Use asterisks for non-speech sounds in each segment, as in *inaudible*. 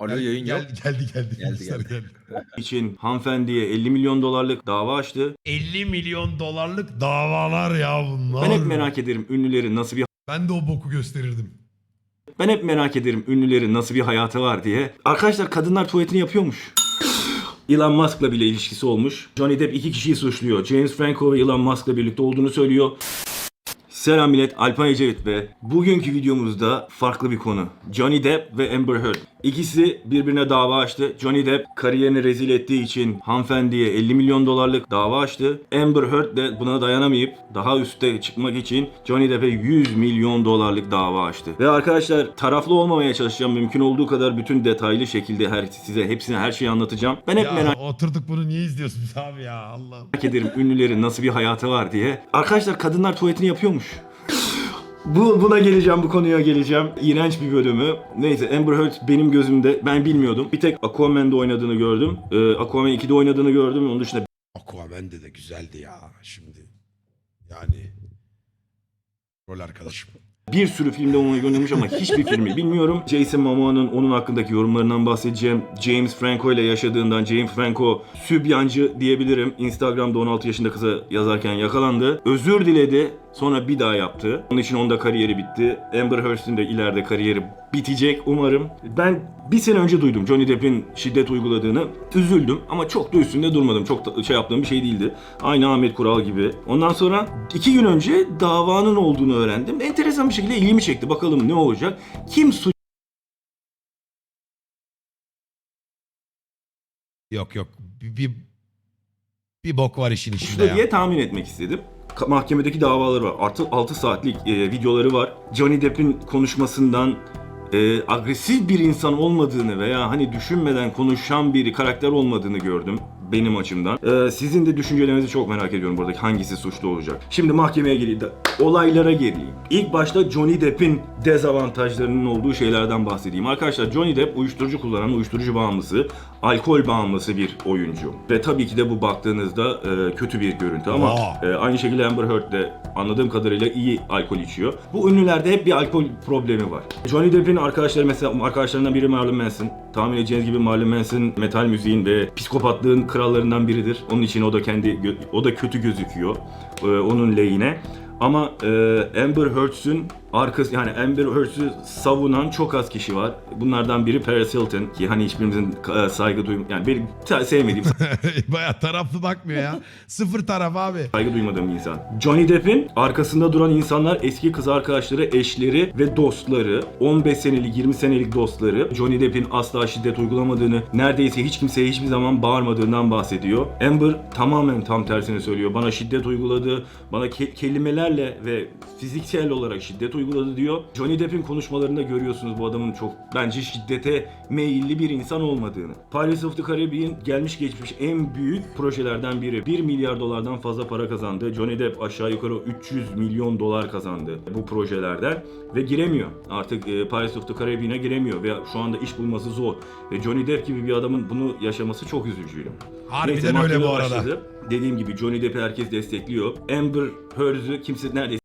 Alo yayın yok. Geldi geldi geldi. Geldi, geldi. *laughs* için hanımefendiye 50 milyon dolarlık dava açtı. 50 milyon dolarlık davalar ya bunlar. Ben hep merak ederim ünlülerin nasıl bir *laughs* Ben de o boku gösterirdim. ben hep merak ederim ünlülerin nasıl bir hayatı var diye. Arkadaşlar kadınlar tuvaletini yapıyormuş. *sighs* Elon Musk'la bile ilişkisi olmuş. Johnny Depp iki kişiyi suçluyor. James Franco ve Elon Musk'la birlikte olduğunu söylüyor. Selam millet, Alpan Ecevit ve bugünkü videomuzda farklı bir konu. Johnny Depp ve Amber Heard. İkisi birbirine dava açtı. Johnny Depp kariyerini rezil ettiği için hanımefendiye 50 milyon dolarlık dava açtı. Amber Heard de buna dayanamayıp daha üste çıkmak için Johnny Depp'e 100 milyon dolarlık dava açtı. Ve arkadaşlar taraflı olmamaya çalışacağım. Mümkün olduğu kadar bütün detaylı şekilde her, size hepsini her şeyi anlatacağım. Ben hep Ya merak oturduk bunu niye izliyorsunuz abi ya Allah'ım. merak ederim ünlülerin nasıl bir hayatı var diye. Arkadaşlar kadınlar tuvaletini yapıyormuş. Bu, buna geleceğim, bu konuya geleceğim. İğrenç bir bölümü. Neyse Amber Heard benim gözümde ben bilmiyordum. Bir tek Aquaman'da oynadığını gördüm. Ee, Aquaman 2'de oynadığını gördüm. Onun dışında Aquaman'de de güzeldi ya şimdi. Yani rol arkadaşım. bir sürü filmde onu oynamış ama hiçbir filmi bilmiyorum. Jason Momoa'nın onun hakkındaki yorumlarından bahsedeceğim. James Franco ile yaşadığından James Franco sübyancı diyebilirim. Instagram'da 16 yaşında kıza yazarken yakalandı. Özür diledi. Sonra bir daha yaptı. Onun için onda kariyeri bitti. Amber Heard'in de ileride kariyeri bitecek umarım. Ben bir sene önce duydum Johnny Depp'in şiddet uyguladığını. Üzüldüm ama çok da üstünde durmadım. Çok da şey yaptığım bir şey değildi. Aynı Ahmet Kural gibi. Ondan sonra iki gün önce davanın olduğunu öğrendim. Enteresan bir şekilde ilgimi çekti. Bakalım ne olacak? Kim suç Yok yok bir, bir, bir bok var işin içinde ya. diye tahmin etmek istedim. Mahkemedeki davaları var. Artı 6 saatlik e, videoları var. Johnny Depp'in konuşmasından e, agresif bir insan olmadığını veya hani düşünmeden konuşan bir karakter olmadığını gördüm benim açımdan. E, sizin de düşüncelerinizi çok merak ediyorum buradaki hangisi suçlu olacak. Şimdi mahkemeye geleyim de olaylara geleyim. İlk başta Johnny Depp'in dezavantajlarının olduğu şeylerden bahsedeyim. Arkadaşlar Johnny Depp uyuşturucu kullanan, uyuşturucu bağımlısı, alkol bağımlısı bir oyuncu. Ve tabii ki de bu baktığınızda e, kötü bir görüntü ama e, aynı şekilde Amber Heard de anladığım kadarıyla iyi alkol içiyor. Bu ünlülerde hep bir alkol problemi var. Johnny Depp'in arkadaşları mesela arkadaşlarından biri Marilyn Manson. Tahmin edeceğiniz gibi Marilyn Manson metal müziğin ve psikopatlığın krallarından biridir. Onun için o da kendi o da kötü gözüküyor. e, onun lehine. Ama e, Amber Heard'ün arkası yani Amber Heard'ü savunan çok az kişi var. Bunlardan biri Paris Hilton ki hani hiçbirimizin e, saygı duyum yani benim sevmediğim *laughs* Baya taraflı bakmıyor ya. *laughs* Sıfır taraf abi. saygı duymadığım insan. Johnny Depp'in arkasında duran insanlar eski kız arkadaşları, eşleri ve dostları. 15 senelik, 20 senelik dostları. Johnny Depp'in asla şiddet uygulamadığını, neredeyse hiç kimseye hiçbir zaman bağırmadığından bahsediyor. Amber tamamen tam tersini söylüyor. Bana şiddet uyguladı, bana ke- kelimelerle ve fiziksel olarak şiddet uyguladı diyor. Johnny Depp'in konuşmalarında görüyorsunuz bu adamın çok bence şiddete meyilli bir insan olmadığını. Pirates of the Caribbean gelmiş geçmiş en büyük projelerden biri. 1 milyar dolardan fazla para kazandı. Johnny Depp aşağı yukarı 300 milyon dolar kazandı bu projelerden ve giremiyor. Artık e, Pirates of the Caribbean'a giremiyor ve şu anda iş bulması zor. Ve Johnny Depp gibi bir adamın bunu yaşaması çok üzücü. Harbiden Neyse, öyle bu arada. başladı. Dediğim gibi Johnny Depp'i herkes destekliyor. Amber Heard'ü kimse neredeyse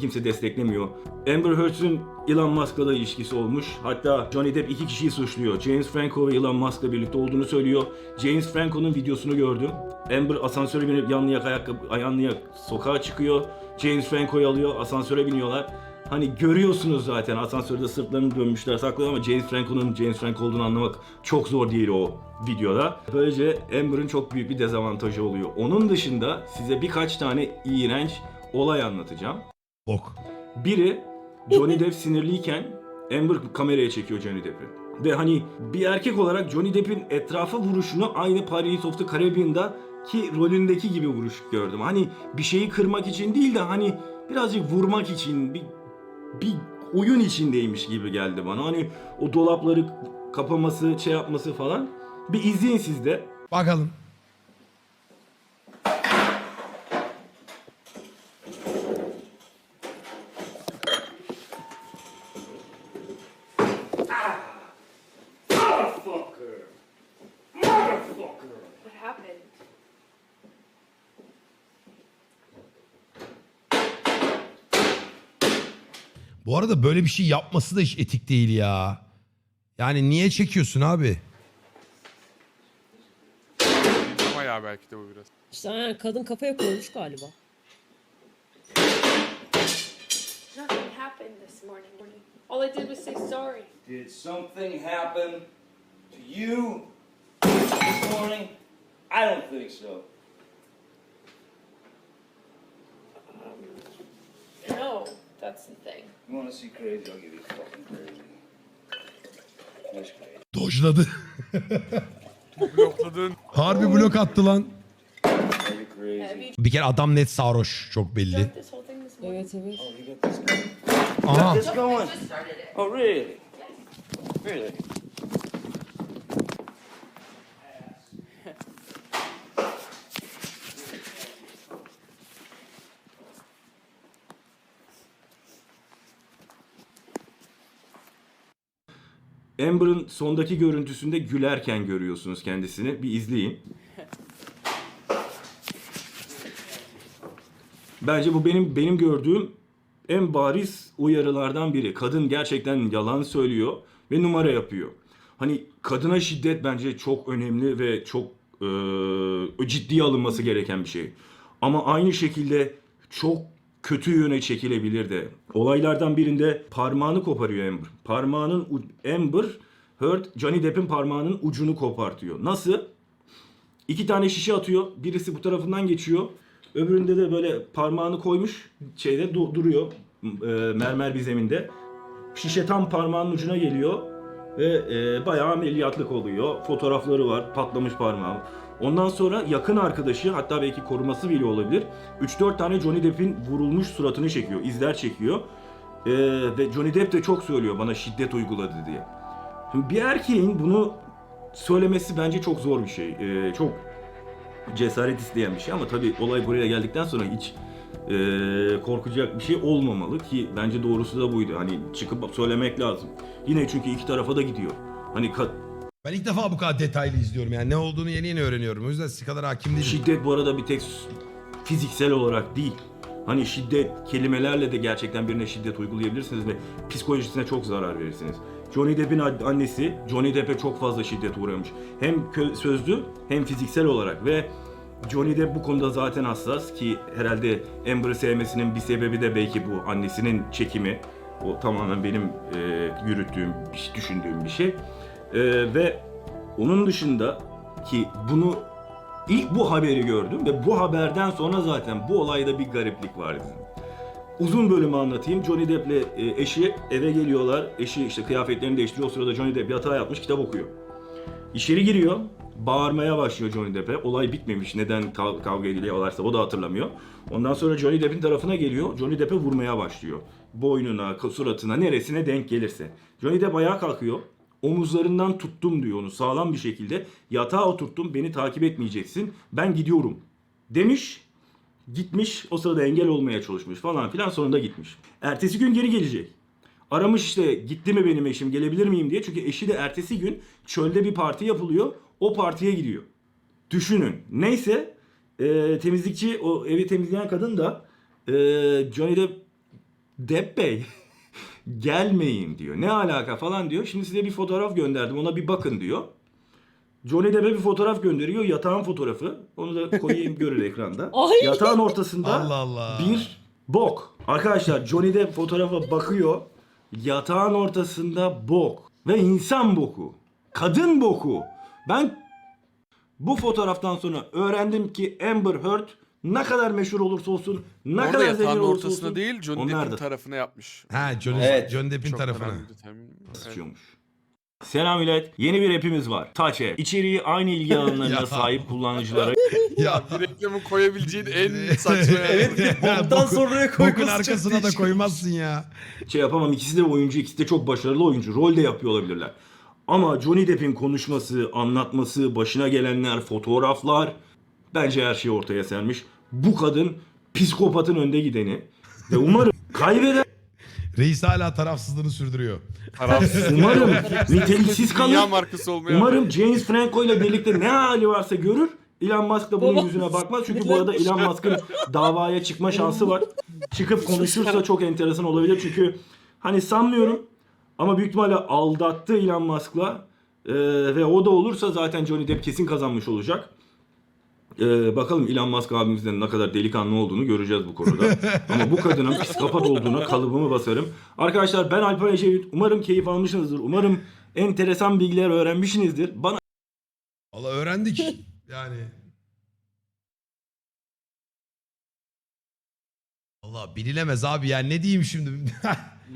kimse desteklemiyor. Amber Heard'ün Elon Musk'la da ilişkisi olmuş. Hatta Johnny Depp iki kişiyi suçluyor. James Franco ve Elon Musk'la birlikte olduğunu söylüyor. James Franco'nun videosunu gördüm. Amber asansöre binip yanlayak ayakkabı, yanlayak sokağa çıkıyor. James Franco'yu alıyor, asansöre biniyorlar. Hani görüyorsunuz zaten asansörde sırtlarını dönmüşler saklıyor ama James Franco'nun James Franco olduğunu anlamak çok zor değil o videoda. Böylece Amber'ın çok büyük bir dezavantajı oluyor. Onun dışında size birkaç tane iğrenç olay anlatacağım. Bok. Biri Johnny *laughs* Depp sinirliyken Amber kameraya çekiyor Johnny Depp'i. Ve hani bir erkek olarak Johnny Depp'in etrafa vuruşunu aynı Pirates of the Caribbean'da ki rolündeki gibi vuruş gördüm. Hani bir şeyi kırmak için değil de hani birazcık vurmak için bir, bir oyun içindeymiş gibi geldi bana. Hani o dolapları kapaması, şey yapması falan. Bir izleyin siz de. Bakalım. What happened? Bu arada böyle bir şey yapması da hiç etik değil ya. Yani niye çekiyorsun abi? Ama ya belki de bu biraz. İşte ha, kadın kafaya koymuş galiba. Nothing happened this morning. All I did was say sorry. Did something happen to you this morning? I don't think so. No, that's the thing. You wanna see crazy? I'll give you fucking crazy. That's crazy. Dojladı. Blokladın. Harbi blok attı lan. Are you crazy? Have you Bir kere adam net sarhoş. Çok belli. drank this whole thing this morning? Evet evet. Oh, you got this going? Aha. This going? Oh, really? Really? Amber'ın sondaki görüntüsünde gülerken görüyorsunuz kendisini. Bir izleyin. Bence bu benim benim gördüğüm en bariz uyarılardan biri. Kadın gerçekten yalan söylüyor ve numara yapıyor. Hani kadına şiddet bence çok önemli ve çok e, ciddiye alınması gereken bir şey. Ama aynı şekilde çok kötü yöne çekilebilir de. Olaylardan birinde parmağını koparıyor Amber. Parmağının Amber Heard Johnny Depp'in parmağının ucunu kopartıyor. Nasıl? İki tane şişe atıyor. Birisi bu tarafından geçiyor. Öbüründe de böyle parmağını koymuş şeyde du- duruyor. e, mermer bir zeminde. Şişe tam parmağının ucuna geliyor ve e, bayağı ameliyatlık oluyor. Fotoğrafları var. Patlamış parmağı. Ondan sonra yakın arkadaşı hatta belki koruması bile olabilir. 3-4 tane Johnny Depp'in vurulmuş suratını çekiyor. izler çekiyor. E, ve Johnny Depp de çok söylüyor bana şiddet uyguladı diye. Şimdi bir erkeğin bunu söylemesi bence çok zor bir şey. E, çok cesaret isteyen bir şey ama tabii olay buraya geldikten sonra hiç e, korkacak bir şey olmamalı ki bence doğrusu da buydu. Hani çıkıp söylemek lazım. Yine çünkü iki tarafa da gidiyor. Hani Ben ilk defa bu kadar detaylı izliyorum yani ne olduğunu yeni yeni öğreniyorum. O yüzden siz kadar hakim değilim. şiddet bu arada bir tek fiziksel olarak değil. Hani şiddet kelimelerle de gerçekten birine şiddet uygulayabilirsiniz ve psikolojisine çok zarar verirsiniz. Johnny Depp'in annesi Johnny Depp'e çok fazla şiddet uğramış. Hem sözlü hem fiziksel olarak ve Johnny Depp bu konuda zaten hassas ki herhalde Amber'ı sevmesinin bir sebebi de belki bu annesinin çekimi. O tamamen benim e, yürüttüğüm, düşündüğüm bir şey. E, ve onun dışında ki bunu İlk bu haberi gördüm ve bu haberden sonra zaten bu olayda bir gariplik var dizinin. Uzun bölümü anlatayım. Johnny Depp'le e, eşi eve geliyorlar. Eşi işte kıyafetlerini değiştiriyor. O sırada Johnny Depp yatağa yatmış kitap okuyor. İçeri giriyor. Bağırmaya başlıyor Johnny Depp'e. Olay bitmemiş. Neden kav- kavga ediliyorlarsa o da hatırlamıyor. Ondan sonra Johnny Depp'in tarafına geliyor. Johnny Depp'e vurmaya başlıyor. Boynuna, suratına, neresine denk gelirse. Johnny Depp ayağa kalkıyor. Omuzlarından tuttum diyor onu sağlam bir şekilde. Yatağa oturttum beni takip etmeyeceksin. Ben gidiyorum. Demiş. Gitmiş. O sırada engel olmaya çalışmış falan filan. Sonunda gitmiş. Ertesi gün geri gelecek. Aramış işte gitti mi benim eşim gelebilir miyim diye. Çünkü eşi de ertesi gün çölde bir parti yapılıyor. O partiye gidiyor. Düşünün. Neyse e, temizlikçi o evi temizleyen kadın da e, Johnny Depp, Depp Bey gelmeyin diyor. Ne alaka falan diyor. Şimdi size bir fotoğraf gönderdim ona bir bakın diyor. Johnny Depp'e bir fotoğraf gönderiyor. Yatağın fotoğrafı. Onu da koyayım *laughs* görür ekranda. Ay! Yatağın ortasında Allah Allah. bir bok. Arkadaşlar Johnny Depp fotoğrafa bakıyor. Yatağın ortasında bok. Ve insan boku. Kadın boku. Ben bu fotoğraftan sonra öğrendim ki Amber Heard ne kadar meşhur olursa olsun, ne Orada kadar yatağın zengin olursa ortasına olsun değil Johnny onlar Depp'in da tarafına yapmış. Ha Johnny, Evet. Johnny Depp'in Çok tarafına. önemli bir. Evet. sıçıyormuş. Selam millet. Yeni bir app'imiz var. Touch App. İçeriği aynı ilgi *laughs* alanlarına sahip kullanıcılara *laughs* ya. Bir reklamı koyabileceğin en saçma yani. Bundan Boku- sonraya Bokun arkasına da koymazsın ya. şey yapamam. İkisi de oyuncu, ikisi de çok başarılı oyuncu. Rol de yapıyor olabilirler. Ama Johnny Depp'in konuşması, anlatması, başına gelenler, fotoğraflar bence her şey ortaya sermiş. Bu kadın psikopatın önde gideni ve umarım *laughs* kaybeder, Reis hala tarafsızlığını sürdürüyor. Tarafsız. umarım niteliksiz Dünya kalır. markası olmayan. Umarım James Franco ile birlikte ne hali varsa görür. Elon Musk da bunun yüzüne bakmaz. Çünkü bu arada Elon Musk'ın davaya çıkma şansı var. Çıkıp konuşursa çok enteresan olabilir. Çünkü hani sanmıyorum Ama büyük ihtimalle aldattı Elon Musk'la. Ee, ve o da olursa zaten Johnny Depp kesin kazanmış olacak. Ee, bakalım Elon Musk abimizden ne kadar delikanlı olduğunu göreceğiz bu konuda. *laughs* Ama bu kadının psikopat olduğuna kalıbımı basarım. Arkadaşlar ben Alper Ecevit. Umarım keyif almışsınızdır. Umarım enteresan bilgiler öğrenmişsinizdir. Bana Valla öğrendik. Yani. Allah bilinemez abi yani ne diyeyim şimdi. *laughs*